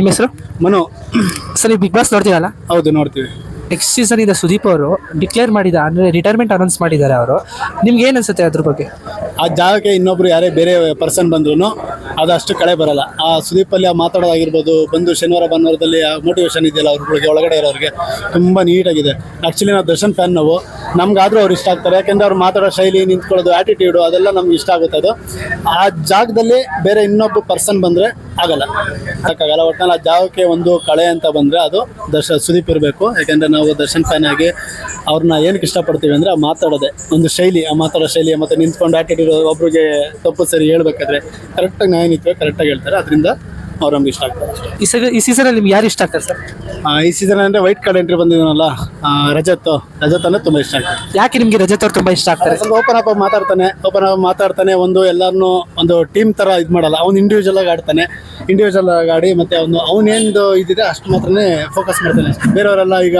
ನಿಮ್ಮ ಹೆಸರು? ಮನು. ಸರ್ ನೀವು ಬಿಗ್ ಬಾಸ್ ನೋಡ್ತೀವಲ್ಲ ಹೌದು ನೋಡ್ತೀವಿ. ನೆಕ್ಸ್ಟ್ ಸೀಸನ್ ಇಂದ ಸುದೀಪ್ ಅವರು ಡಿಕ್ಲೇರ್ ಮಾಡಿದ ಅಂದ್ರೆ ರಿಟೈರ್ಮೆಂಟ್ ಅನೌನ್ಸ್ ಮಾಡಿದ್ದಾರೆ ಅವರು. ನಿಮ್ಗೆ ಏನ್ ಅನ್ಸುತ್ತೆ ಅದ್ರ ಬಗ್ಗೆ? ಆ ಜಾಗಕ್ಕೆ ಇನ್ನೊಬ್ರು ಯಾರೇ ಬೇರೆ ಪರ್ಸನ್ ಬಂದ್ರು ಅದು ಅಷ್ಟು ಕಳೆ ಬರಲ್ಲ. ಆ ಸುದೀಪಲ್ಲಿ ಆ ಮಾತಾಡೋದಾಗಿರ್ಬೋದು, ಬಂದು ಶನಿವಾರ ಭಾನುವಾರದಲ್ಲಿ ಆ ಮೋಟಿವೇಶನ್ ಇದೆಯಲ್ಲ ಅವ್ರಿಗೆ ಒಳಗಡೆ ಇರೋರಿಗೆ ತುಂಬ ನೀಟಾಗಿದೆ. ಆ್ಯಕ್ಚುಲಿ ನಾವು ದರ್ಶನ್ ಫ್ಯಾನ್ ನಾವು. ನಮ್ಗಾದ್ರೂ ಅವ್ರು ಇಷ್ಟ ಆಗ್ತಾರೆ. ಯಾಕೆಂದ್ರೆ ಅವ್ರು ಮಾತಾಡೋ ಶೈಲಿ, ನಿಂತ್ಕೊಳ್ಳೋದು ಆಟಿಟ್ಯೂಡು ಅದೆಲ್ಲ ನಮ್ಗೆ ಇಷ್ಟ ಆಗುತ್ತೆ ಅದು. ಆ ಜಾಗದಲ್ಲಿ ಬೇರೆ ಇನ್ನೊಬ್ಬ ಪರ್ಸನ್ ಬಂದರೆ ಆಗಲ್ಲ. ಸಾಕಾಗಲ್ಲ ಒಟ್ನಲ್ಲಿ ಆ ಜಾಗಕ್ಕೆ ಒಂದು ಕಳೆ ಅಂತ ಬಂದರೆ ಅದು ದರ್ಶ ಸುದೀಪ್ ಇರಬೇಕು. ಯಾಕೆಂದರೆ ದರ್ಶನ್ ಫ್ಯಾನ್ ಆಗಿ ಅವ್ರನ್ನ ಏನಕ್ಕೆ ಇಷ್ಟಪಡ್ತೀವಿ ಅಂದರೆ ಆ ಮಾತಾಡೋದೆ. ಒಂದು ಶೈಲಿ, ಆ ಮಾತಾಡೋ ಶೈಲಿ ಮತ್ತು ನಿಂತ್ಕೊಂಡು ಆಟಿಟ್ಯೂಡ್ ಒಬ್ರಿಗೆ ತಪ್ಪು ಸರಿ ಹೇಳ್ಬೇಕಾದ್ರೆ ಕರೆಕ್ಟಾಗಿ ನ್ಯಾಯ ಕರೆಕ್ಟಾಗಿ ಹೇಳ್ತಾರೆ. ಅದರಿಂದ ಅವ್ರು ನಮ್ಗೆ ಇಷ್ಟ ಆಗ್ತಾರೆ ಅಷ್ಟೇ. ಈ ಸೀಸನ್ ಈ ನಿಮ್ಗೆ ಯಾರು ಇಷ್ಟ ಆಗ್ತಾರೆ ಸರ್? ಆ, ಈ ಸೀಸನ್ ಅಂದರೆ ವೈಟ್ ಕಾರ್ಡ್ ಎಂಟ್ರಿ ಬಂದಿದ್ದಾನಲ್ಲ ರಜತ್ ರಜತ್ ಅಂದರೆ ತುಂಬ ಇಷ್ಟ ಆಗ್ತದೆ. ಯಾಕೆ ನಿಮ್ಗೆ ರಜತ್ ಅವ್ರು ತುಂಬಾ ಇಷ್ಟ ಆಗ್ತಾರೆ? ಸ್ವಲ್ಪ ಓಪನ್ ಅಪ್ ಮಾತಾಡ್ತಾನೆ ಓಪನ್ ಅಪ್ ಮಾತಾಡ್ತಾನೆ ಒಂದು ಎಲ್ಲರನ್ನೂ ಒಂದು ಟೀಮ್ ತರ ಇದು ಮಾಡಲ್ಲ. ಅವ್ನು ಇಂಡಿವಿಜುವಲ್ ಆಗಿ ಆಡ್ತಾನೆ. ಇಂಡಿವಿಜುವಲ್ ಆಗಿ ಆಡಿ ಮತ್ತೆ ಅವನು ಅವನೇನು ಇದಿದೆ ಅಷ್ಟು ಮಾತ್ರನೇ ಫೋಕಸ್ ಮಾಡ್ತಾನೆ. ಬೇರೆಯವರೆಲ್ಲ ಈಗ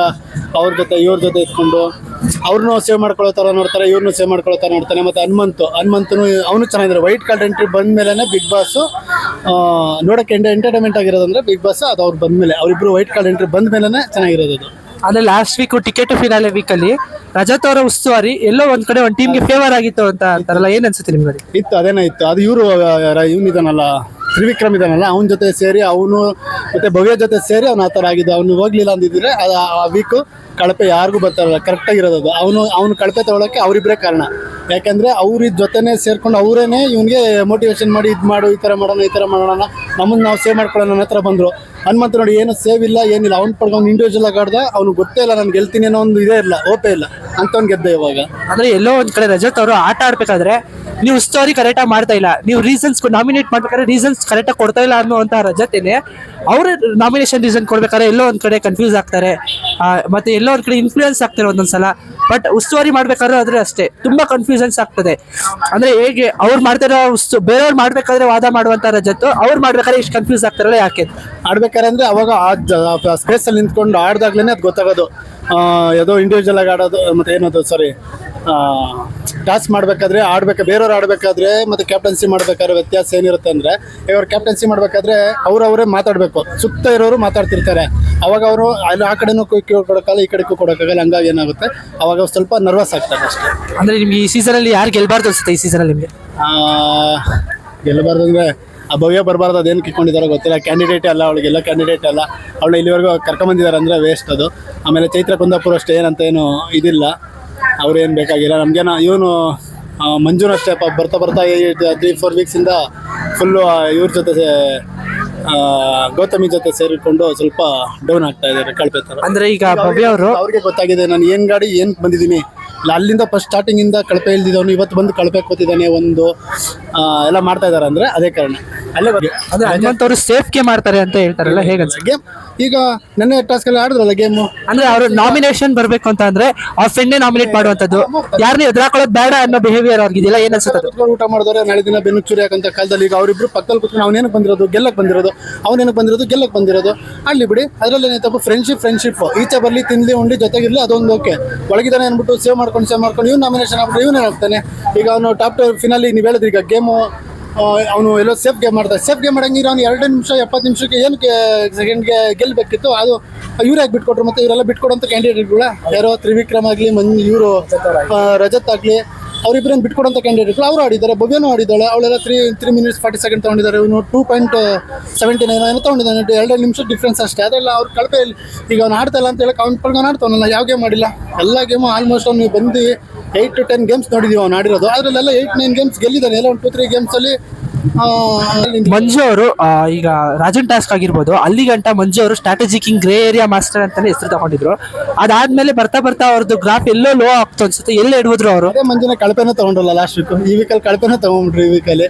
ಅವ್ರ ಜೊತೆ ಇವ್ರ ಜೊತೆ ಇಟ್ಕೊಂಡು ಅವ್ರನ್ನೂ ಸೇವ್ ಮಾಡ್ಕೊಳ್ಳೋ ಥರ ನೋಡ್ತಾರೆ ಇವ್ರನ್ನೂ ಸೇವ್ ಮಾಡ್ಕೊಳ್ಳೋ ಥರ ನೋಡ್ತಾನೆ ಮತ್ತೆ ಹನುಮಂತು ಹನುಮಂತನು ಅವನು ಚೆನ್ನಾಗಿದ್ದಾರೆ ವೈಟ್ ಕಾರ್ಡ್ ಎಂಟ್ರಿ ಬಂದ ಮೇಲೆ ಬಿಗ್ ಬಾಸು ನೋಡೋಕ್ಕೆ ಎಂಟರ್ಟೈನ್ಮೆಂಟ್ ಆಗಿರೋದಂದ್ರೆ ಬಿಗ್ ಬಾಸ್ ಅದು ಅವ್ರು ಬಂದ ಮೇಲೆ. ಅವರಿಬ್ಬರು ವೈಟ್ ಕಾರ್ಡ್ ಎಂಟ್ರಿ ಬಂದ ಮೇಲೆ ಚೆನ್ನಾಗಿರೋದು ಅದು. Last week ticket finale week ಅಲ್ಲಿ ರಜತ್ ಅವರ ಉಸ್ತುವಾರಿ ಎಲ್ಲೋ ಒಂದ್ ಕಡೆ ಒಂದು ಟೀಮ್ಗೆ ಫೇವರ್ ಆಗಿತ್ತು ಅಂತ ಅಂತಾರಲ್ಲ ಏನ್ ಅನ್ಸುತ್ತೆ ನಿಮ್ಗೆ? ಇತ್ತು ಅದೇನೋ ಇತ್ತು. ಅದು ಇವರು ಇವನಿದಾನಲ್ಲ ತ್ರಿವಿಕ್ರಮ್ ಇದಾನಲ್ಲ ಅವನ ಜೊತೆ ಸೇರಿ ಅವನು ಮತ್ತೆ ಭವ್ಯ ಜೊತೆ ಸೇರಿ ಅವನು ಆ ಥರ ಆಗಿದ್ದು. ಅವನು ಹೋಗ್ಲಿಲ್ಲ ಅಂದಿದ್ರೆ ಅದು ಆ ವೀಕು ಕಳಪೆ ಯಾರಿಗೂ ಬರ್ತಾರಲ್ಲ ಕರೆಕ್ಟಾಗಿರೋದು ಅದು. ಅವನು ಅವನು ಕಳಪೆ ತಗೊಳಕ್ಕೆ ಅವರಿಬ್ಬರೇ ಕಾರಣ. ಯಾಕಂದ್ರೆ ಅವ್ರ ಜೊತೆನೇ ಸೇರ್ಕೊಂಡು ಅವರೇನೆ ಇವನಿಗೆ ಮೋಟಿವೇಶನ್ ಮಾಡಿ ಇದು ಮಾಡು, ಈ ಥರ ಮಾಡೋಣ, ಈ ಥರ ಮಾಡೋಣ ನಮ್ಮನ್ನು ನಾವು ಸೇವ್ ಮಾಡ್ಕೊಳ್ಳೋಣ ನನ್ನ ಹತ್ರ ಬಂದರು. ಹನುಮಂತ ನೋಡಿ, ಏನು ಸೇವ್ ಇಲ್ಲ, ಏನಿಲ್ಲ. ಅವ್ನು ಪಡ್ಕೊಂಡು ಇಂಡಿವಿಜುವಲ್ ಆಗಿ ಆಡ್ದ, ಅವ್ನು ಗೊತ್ತೇ ಇಲ್ಲ ನಾನು ಗೆಲ್ತೀನಿ ಅನ್ನೋ ಒಂದು ಇದೇ ಇಲ್ಲ ಓಪೇ ಇಲ್ಲ. ಅಂಥವ್ನು ಗೆದ್ದ ಇವಾಗ. ಅಂದ್ರೆ ಎಲ್ಲೋ ಒಂದ್ ಕಡೆ ರಜತ್ ಅವರು ಆಟ ಆಡ್ಬೇಕಾದ್ರೆ ನೀವು ಸ್ಟೋರಿ ಕರೆಕ್ಟ್ ಆಗಿ ಮಾಡ್ತಾ ಇಲ್ಲ. ನೀವು ರೀಸನ್ಸ್ ನಾಮಿನೇಟ್ ಮಾಡ್ಬೇಕಾದ್ರೆ ರೀಸನ್ಸ್ ಕರೆಕ್ಟ್ ಆಗಿ ಕೊಡ್ತಾ ಇಲ್ಲ ಅನ್ನುವಂತ ರಜತೇನೆ ಅವ್ರ ನಾಮಿನೇಷನ್ ರೀಸನ್ ಕೊಡ್ಬೇಕಾದ್ರೆ ಎಲ್ಲೋ ಒಂದ್ ಕಡೆ ಕನ್ಫ್ಯೂಸ್ ಆಗ್ತಾರೆ. ಮತ್ತೆ ಎಲ್ಲರ ಕಡೆ ಇನ್ಫ್ಲೂಯೆನ್ಸ್ ಆಗ್ತಾರೆ ಒಂದೊಂದ್ಸಲ ಬಟ್ ಉಸ್ತುವಾರಿ ಮಾಡ್ಬೇಕಾದ್ರೆ ಆದ್ರೆ ಅಷ್ಟೇ. ತುಂಬಾ ಕನ್ಫ್ಯೂಷನ್ಸ್ ಆಗ್ತದೆ. ಅಂದ್ರೆ ಹೇಗೆ ಅವ್ರು ಮಾಡ್ತಾರೋ ಉಸ್ತು, ಬೇರೆಯವ್ರು ಮಾಡ್ಬೇಕಾದ್ರೆ ವಾದ ಮಾಡುವಂತ ರಜತ್ತು ಅವ್ರು ಮಾಡ್ಬೇಕಾದ್ರೆ ಇಷ್ಟು ಕನ್ಫ್ಯೂಸ್ ಆಗ್ತಾರಲ್ಲ ಯಾಕೆ? ಆಡ್ಬೇಕಾರೆ ಅಂದ್ರೆ ಅವಾಗ ಆ ಸ್ಪೇಸ್ ಅಲ್ಲಿ ನಿಂತ್ಕೊಂಡು ಆಡ್ದಾಗ್ಲೇನೆ ಅದು ಗೊತ್ತಾಗೋದು. ಯಾವುದೋ ಇಂಡಿವಿಜುವಲ್ ಆಗಿ ಆಡೋದು, ಮತ್ತೆ ಏನದು ಸಾರಿ ಟಾಸ್ ಮಾಡ್ಬೇಕಾದ್ರೆ ಆಡ್ಬೇಕು, ಬೇರೆಯವ್ರು ಆಡ್ಬೇಕಾದ್ರೆ ಮತ್ತೆ ಕ್ಯಾಪ್ಟನ್ಸಿ ಮಾಡ್ಬೇಕಾದ್ರೆ ವ್ಯತ್ಯಾಸ ಏನಿರುತ್ತೆ ಅಂದ್ರೆ, ಇವ್ರು ಕ್ಯಾಪ್ಟನ್ಸಿ ಮಾಡ್ಬೇಕಾದ್ರೆ ಅವ್ರವರೇ ಮಾತಾಡ್ಬೇಕು. ಸುತ್ತ ಇರೋರು ಮಾತಾಡ್ತಿರ್ತಾರೆ. ಅವಾಗ ಅವರು ಅಲ್ಲಿ ಆ ಕಡೆನೂ ಕೊಡೋಕ್ಕಾಗಲ್ಲ ಈ ಕಡೆಗೂ ಕೊಡೋಕ್ಕಾಗಲ್ಲ ಹಂಗಾಗಿ ಏನಾಗುತ್ತೆ? ಅವಾಗ ಅವ್ರು ಸ್ವಲ್ಪ ನರ್ವಸ್ ಆಗ್ತಾರೆ ಅಷ್ಟೇ. ಅಂದರೆ ನಿಮ್ಗೆ ಈ ಸೀಸನಲ್ಲಿ ಯಾರು ಗೆಲ್ಬಾರ್ದು ಅನಿಸುತ್ತೆ ಈ ಸೀಸನಲ್ಲಿ ನಿಮ್ಗೆ? ಗೆಲ್ಲಬಾರ್ದು ಅಂದರೆ ಆ ಭವ್ಯ ಬರಬಾರ್ದು ಅದೇನು ಕಿಕ್ಕೊಂಡಿದ್ದಾರೆ ಗೊತ್ತಿಲ್ಲ. ಕ್ಯಾಂಡಿಡೇಟ್ ಅಲ್ಲ ಅವಳಿಗೆಲ್ಲ ಕ್ಯಾಂಡಿಡೇಟ್ ಅಲ್ಲ. ಅವಳು ಇಲ್ಲಿವರೆಗೂ ಕರ್ಕೊಂಬಂದಿದ್ದಾರೆ ಅಂದರೆ ವೇಸ್ಟ್ ಅದು. ಆಮೇಲೆ ಚೈತ್ರ ಕುಂದಾಪುರ ಅಷ್ಟೇ ಏನಂತ ಏನು ಇದಿಲ್ಲ. ಅವ್ರೇನು ಬೇಕಾಗಿಲ್ಲ. ನಮಗೇನೋ ಇವನು ಮಂಜುನ ಅಷ್ಟೇ ಬರ್ತಾ ಬರ್ತಾ ತ್ರೀ ಫೋರ್ ವೀಕ್ಸಿಂದ ಫುಲ್ಲು ಇವ್ರ ಜೊತೆ ಗೌತಮಿ ಜೊತೆ ಸೇರಿಕೊಂಡು ಸ್ವಲ್ಪ ಡೌನ್ ಆಗ್ತಾ ಇದ್ದಾರೆ ಕಳಪೆ ತರ. ಅಂದ್ರೆ ಈಗ ಭವ್ಯ ಅವರು ಅವ್ರಿಗೆ ಗೊತ್ತಾಗಿದೆ ನಾನು ಏನ್ ಗಾಡಿ ಏನ್ ಬಂದಿದ್ದೀನಿ? ಇಲ್ಲ ಅಲ್ಲಿಂದ ಫಸ್ಟ್ ಸ್ಟಾರ್ಟಿಂಗ್ ಇಂದ ಕಳಪೆ ಇಲ್ದಿದ್ದವನು ಇವತ್ತು ಬಂದು ಕಳಪೆ ಕೂತಿದ್ದಾನೆ ಒಂದು ಎಲ್ಲ ಮಾಡ್ತಾ ಇದಾರೆ ಅಂದ್ರೆ ಅದೇ ಕಾರಣ. ಅಲ್ಲೇ ಅಂದ್ರೆ ಹನುಮಂತ್ ಅವರು ಸೇಫ್ಗೆ ಮಾಡ್ತಾರೆ ಅಂತ ಹೇಳ್ತಾರಲ್ಲ ಹೇಗೆ ಗೇಮ್ ಈಗ ನನ್ನ ಟಾಸ್ಕಲ್ಲಿ ಎಲ್ಲ ಆಡಿದ್ರಲ್ಲ ಗೇಮು? ಅಂದ್ರೆ ಅವರು ನಾಮಿನೇಷನ್ ಬರಬೇಕು ಅಂತ ಅಂದ್ರೆ ಆ ಫ್ರೆಂಡೇ ನಾಮಿನೇಟ್ ಮಾಡುವಂತದ್ದು ಯಾರನ್ನ ಎದುರಾಕೊಳ್ಳೋದು ಬೇಡ ಅನ್ನೋ ಬಿಹೇವಿಯರ್ ಅವ್ರಿಗಿದೆಯಲ್ಲ ಏನು ಅನ್ಸುತ್ತೆ ಅದು? ಊಟ ಮಾಡಿದವ್ರೆ ನಾಳೆ ದಿನ ಬೆನ್ನು ಚೂರಿ ಹಾಕಂತ ಕಾಲದಲ್ಲಿ ಈಗ ಅವರಿಬ್ರು ಪಕ್ಕದಲ್ಲಿ ಕೂತ್ಕೊಂಡು ಅವನೇನಕ್ಕೆ ಬಂದಿರೋದು ಗೆಲ್ಲಕ್ಕೆ ಬಂದಿರೋದು ಅವನೇನಕ್ಕೆ ಬಂದಿರೋದು ಗೆಲ್ಲಕ್ಕೆ ಬಂದಿರೋದು ಅಲ್ಲಿ ಬಿಡಿ ಅದರಲ್ಲಿ ತಪ್ಪು ಫ್ರೆಂಡ್ಶಿಪ್ ಫ್ರೆಂಡ್ಶಿಪ್ ಈಚೆ ಬರಲಿ ತಿನ್ಲಿ ಜೊತೆಗೆ ಜೊತೆಗಿರಲಿ ಅದೊಂದು ಓಕೆ ಒಳಗಿದಾನೆ ಅಂದ್ಬಿಟ್ಟು ಸೇವ್ ಮಾಡ್ಕೊಂಡು ಸೇವ್ ಮಾಡ್ಕೊಂಡು ಇವ್ನು ನಾಮಿನೇಷನ್ ಆಗ್ಬಿಟ್ಟು ಇವನೇ ಆಗ್ತಾನೆ? ಈಗ ಅವನು ಟಾಪ್ ಟು ಫಿನಾಲಿ ನೀವು ಹೇಳಿದ್ರಿ ಈಗ ಗೇಮು ಅವನು ಎಲ್ಲೋ ಸೇಫ್ ಗೇಮ್ ಮಾಡ್ದ ಸೇಫ್ ಗೇಮ್ ಮಾಡಂಗಿರ ಅವ್ನು ಎರಡು ನಿಮಿಷ, ಎಪ್ಪತ್ತು ನಿಮಿಷಕ್ಕೆ ಏನಕ್ಕೆ ಸೆಕೆಂಡ್ಗೆ ಗೆಲ್ಲಬೇಕಿತ್ತು ಅದು ಇವ್ರಾಗಿ ಬಿಟ್ಕೊಟ್ರು ಮತ್ತೆ ಇವರೆಲ್ಲ ಬಿಟ್ಕೊಡೋಂಥ ಕ್ಯಾಂಡಿಡೇಟ್ಗಳ ಯಾರೋ ತ್ರಿವಿಕ್ರಮ್ ಆಗಲಿ ಮನ್ ಇವರು ರಜತ್ ಆಗಲಿ ಅವರಿಬ್ಬರನ್ನು ಬಿಟ್ಕೊಡೋಂಥ ಕ್ಯಾಂಡಿಡೇಟ್ಗಳು ಅವರು ಆಡಿದ್ದಾರೆ, ಭವ್ಯನೂ ಆಡಿದ್ದಾಳೆ, ಅವಳೆಲ್ಲ three three minutes forty second ತೊಗೊಂಡಿದ್ದಾರೆ, ಇವನು ಟೂ ಪಾಯಿಂಟ್ ಸೆವೆಂಟಿ ನೈನ್ ಏನೋ ತೊಗೊಂಡಿದ್ದಾನೆ ಎರಡು ನಿಮಿಷ ಡಿಫ್ರೆನ್ಸ್ ಅಷ್ಟೇ. ಅದೆಲ್ಲ ಅವ್ರ ಕಳಪೆ ಈಗ ಅವ್ನು ಆಡ್ತಾ ಇಲ್ಲ ಅಂತ ಹೇಳಿ ಕೌಂಟ್ ಪಡ್ಕೊಂಡು ಆಡ್ತಾವನಲ್ಲ, ಯಾವ ಗೇಮ್ ಮಾಡಿಲ್ಲ ಎಲ್ಲ ಗೇಮು ಆಲ್ಮೋಸ್ಟ್ ಅವ್ನು ಬಂದು ಏಯ್ಟ್ ಟು ಟೆನ್ ಗೇಮ್ಸ್ ನೋಡಿದೀವಿ ಅವ್ನು ಆಡಿರೋದು. ಅದರಲ್ಲೆಲ್ಲ ಏಯ್ಟ್ ನೈನ್ ಗೇಮ್ಸ್ ಗೆಲ್ಲಿದ್ದಾನೆ. ಎಲ್ಲ ಒಂದು ಟೂ ತ್ರೀ ಗೇಮ್ಸಲ್ಲಿ ಮಂಜು ಅವರು ಈಗ ರಾಜನ್ ಟಾಸ್ಕ್ ಆಗಿರ್ಬೋದು ಅಲ್ಲಿಗಂಟ ಮಂಜು ಅವರು strategy king grey area master ಅಂತಾನೆ ಹೆಸರು ತಗೊಂಡಿದ್ರು. ಅದಾದ್ಮೇಲೆ ಬರ್ತಾ ಬರ್ತಾ ಅವ್ರದ್ದು ಗ್ರಾಫ್ ಎಲ್ಲೋ ಲೋ ಆಗ್ತು ಅನ್ಸುತ್ತೆ ಎಲ್ಲ ಇಡ್ಬೋದ್ರು ಅವರು? ಮಂಜಿನ ಕಳಪೆನ ತಗೊಂಡ್ರಲ್ಲ ಲಾಸ್ಟ್ ವೀಕ್ ಈ ವೀಕಲ್ಲಿ ಕಳಪೆನ ತಗೊಂಡ್ಬಿಟ್ರು ಈ ವೀಕಲ್ಲಿ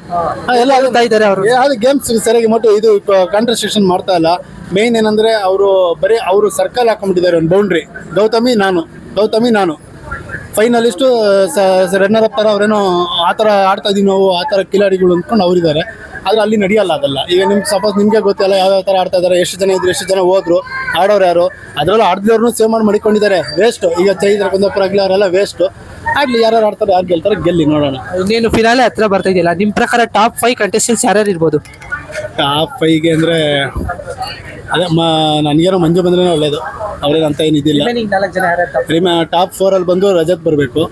ಎಲ್ಲ ಆಗ್ತಾ ಇದ್ದಾರೆ ಅವರು. ಯಾವ್ದು ಗೇಮ್ಸ್ ಸರಿಯಾಗಿ ಮತ್ತು ಇದು ಕಾಂಟ್ರಸ್ಟ್ರಕ್ಷನ್ ಮಾಡ್ತಾ ಇಲ್ಲ. ಮೇನ್ ಏನಂದ್ರೆ ಅವರು ಬರೀ ಅವರು ಸರ್ಕಲ್ ಹಾಕೊಂಡ್ಬಿಟ್ಟಿದ್ದಾರೆ ಒಂದು ಬೌಂಡ್ರಿ ಗೌತಮಿ ನಾನು. ಗೌತಮಿ ನಾನು. ಫೈನಲಿಸ್ಟು ರನ್ನರ್ ಅಪ್ ಥರ ಅವರೇನೋ ಆ ಥರ ಆಡ್ತಾ ಇದೀವಿ ನಾವು ಆ ಥರ ಕಿಲಾಡಿಗಳು ಅಂದ್ಕೊಂಡು ಅವರಿದ್ದಾರೆ. ಆದರೆ ಅಲ್ಲಿ ನಡೆಯಲ್ಲ ಅದೆಲ್ಲ. ಈಗ ನಿಮ್ಗೆ ಸಪೋಸ್ ನಿಮಗೆ ಗೊತ್ತಿಲ್ಲ ಯಾವ ಯಾವ ಥರ ಆಡ್ತಾ ಇದ್ದಾರೆ ಎಷ್ಟು ಜನ ಇದ್ರು ಎಷ್ಟು ಜನ ಹೋದ್ರು ಆಡೋರು ಯಾರು ಅದರಲ್ಲೂ ಆಡ್ದವ್ರನ್ನೂ ಸೇವ್ ಮಾಡಿ ಮಡಿಕೊಂಡಿದ್ದಾರೆ. ವೇಸ್ಟ್ ಈಗ ಚೈತ್ರ ಕುಂದಾಪುರ ಆಗಲಿ ಅವರೆಲ್ಲ ವೇಸ್ಟು ಆಡ್ಲಿ ಯಾರು ಆಡ್ತಾರೆ ಯಾರು ಗೆಲ್ತಾರೆ ಗೆಲ್ಲಿ ನೋಡೋಣ. ಇನ್ನೇನು ಫಿನಾಲೆ ಹತ್ರ ಬರ್ತಾ ಇದೆಯಲ್ಲ ನಿಮ್ಮ ಪ್ರಕಾರ ಟಾಪ್ ಫೈವ್ ಕಂಟೆಸ್ಟೆಂಟ್ಸ್ ಯಾರ್ಯಾರು ಇರ್ಬೋದು? ಟಾಪ್ ಫೈವ್ಗೆ ಅಂದರೆ ಅದೇ ಮ ನನಗೇನೋ ಮಂಜು ಬಂದ್ರೆ ಒಳ್ಳೇದು. ಅವ್ರೇನು ಏನಿದಿಲ್ಲ ಏನಿದ್ದಿಲ್ಲ ನಾಲ್ಕು ಜನ ಟಾಪ್ ಫೋರಲ್ಲಿ ಬಂದು ರಜತ್ ಬರಬೇಕು.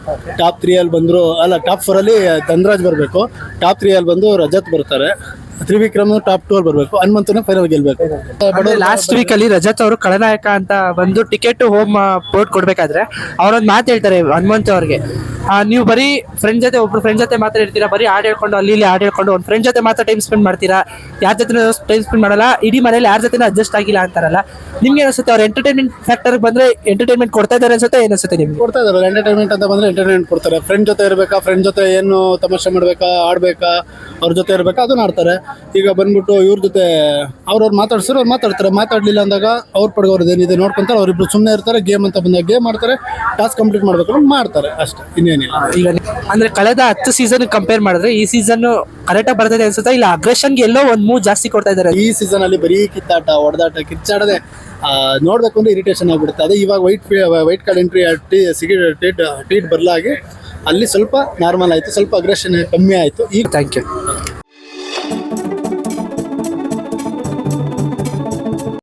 ಟಾಪ್ ತ್ರೀಯಲ್ಲಿ ಬಂದರು ಅಲ್ಲ ಟಾಪ್ ಫೋರಲ್ಲಿ ಧನ್ರಾಜ್ ಬರಬೇಕು. ಟಾಪ್ ತ್ರೀಯಲ್ಲಿ ಬಂದು ರಜತ್ ಬರ್ತಾರೆ. ತ್ರಿವಿಕ್ರಮ್ ಟಾಪ್ ಟೂ ಅಲ್ಲಿ ಬರಬೇಕು. ಹನುಮಂತನ ಫೈನಲ್ ಗೆಲ್ಬೇಕು. ಲಾಸ್ಟ್ ವೀಕ್ ಅಲ್ಲಿ ರಜತ್ ಅವರು ಖಳನಾಯಕ ಅಂತ ಬಂದು ಟಿಕೆಟ್ ಹೋಮ್ ಬೋರ್ಡ್ ಕೊಡ್ಬೇಕಾದ್ರೆ ಅವರೊಂದು ಮಾತು ಹೇಳ್ತಾರೆ ಹನುಮಂತ ಅವ್ರಿಗೆ. ನೀವು ಬರೀ ಫ್ರೆಂಡ್ ಜೊತೆ ಒಬ್ರು ಫ್ರೆಂಡ್ ಜೊತೆ ಮಾತಾಡ್ತೀರಾ ಬರೀ ಹಾಡು ಹೇಳ್ಕೊಂಡು ಅಲ್ಲಿ ಇಲ್ಲಿ ಹಾಡು ಹೇಳ್ಕೊಂಡು ಒಂದು ಫ್ರೆಂಡ್ ಜೊತೆ ಮಾತ್ರ ಟೈಮ್ ಸ್ಪೆಂಡ್ ಮಾಡ್ತೀರಾ? ಯಾರ ಜೊತೆ ಟೈಮ್ ಸ್ಪೆಂಡ್ ಮಾಡಲ್ಲ ಇಡೀ ಮನೇಲಿ ಯಾರ ಜೊತೆ ಅಡ್ಜಸ್ಟ್ ಆಗಿಲ್ಲ ಅಂತಾರಲ್ಲ. ನಿಮ್ಗೆ ಅನಿಸುತ್ತೆ ಅವ್ರ ಎಂಟರ್ಟೈನ್ಮೆಂಟ್ ಫ್ಯಾಕ್ಟರ್ ಬಂದ್ರೆ ಎಂಟರ್ಟೈನ್ಮೆಂಟ್ ಕೊಡ್ತಾ ಇದ್ದಾರೆ ಅನ್ಸುತ್ತೆ? ಏನಿಸುತ್ತೆ ನಿಮ್ಗೆ? ಕೊಡ್ತಾ ಇದಾರೆ ಎಂಟರ್ಟೈನ್ಮೆಂಟ್ ಅಂತ ಬಂದ್ರೆ ಎಂಟರ್ಟೈನ್ಮೆಂಟ್ ಕೊಡ್ತಾರೆ. ಫ್ರೆಂಡ್ ಜೊತೆ ಇರಬೇಕಾ? ಫ್ರೆಂಡ್ ಜೊತೆ ಏನು ತಮಾಷೆ ಮಾಡ್ಬೇಕಾ? ಆಡ್ಬೇಕಾ ಅವ್ರ ಜೊತೆ ಇರಬೇಕು ಅದನ್ನ ಆಡ್ತಾರೆ. ಈಗ ಬಂದ್ಬಿಟ್ಟು ಇವ್ರ ಜೊತೆ ಅವ್ರವ್ರು ಮಾತಾಡ್ಸಿರೋ ಅವ್ರು ಮಾತಾಡ್ತಾರೆ. ಮಾತಾಡ್ಲಿಲ್ಲ ಅಂದಾಗ ಅವ್ರ ಪಡ್ಗೆ ಅವ್ರದ್ದು ಏನಿದೆ ನೋಡ್ಕೊಂತಾರೆ. ಅವ್ರಿಬ್ರು ಸುಮ್ಮನೆ ಇರ್ತಾರೆ ಗೇಮ್ ಅಂತ ಬಂದಾಗ ಗೇಮ್ ಮಾಡ್ತಾರೆ ಟಾಸ್ಕ್ ಕಂಪ್ಲೀಟ್ ಮಾಡ್ಬೇಕು ಮಾಡ್ತಾರೆ ಅಷ್ಟೇ ಇನ್ನೇನಿಲ್ಲ. ಈಗ ಅಂದ್ರೆ ಕಳೆದ ಹತ್ತು ಸೀಸನ್ ಕಂಪೇರ್ ಮಾಡಿದ್ರೆ ಈ ಸೀಸನ್ ಕರೆಕ್ಟಾಗಿ ಬರ್ತದೆ ಅನ್ಸುತ್ತೆ? ಇಲ್ಲ ಅಗ್ರೆಷನ್ಗೆ ಎಲ್ಲೋ ಒಂದು ಮೂವ್ ಜಾಸ್ತಿ ಕೊಡ್ತಾ ಇದ್ದಾರೆ ಈ ಸೀಸನ್ ಅಲ್ಲಿ ಬರೀ ಕಿತ್ತಾಟ ಹೊಡೆದಾಟ ಕಿಚ್ಚಾಡದೆ ನೋಡ್ಬೇಕು ಅಂದ್ರೆ ಇರಿಟೇಷನ್ ಆಗ್ಬಿಡುತ್ತೆ. ಅದೇ ಇವಾಗ white white card entry treat ಬರಲಾಗಿ ಅಲ್ಲಿ ಸ್ವಲ್ಪ ನಾರ್ಮಲ್ ಆಯಿತು ಸ್ವಲ್ಪ ಅಗ್ರೆಷನ್ ಕಮ್ಮಿ ಆಯಿತು. ಈಗ ಥ್ಯಾಂಕ್ ಯು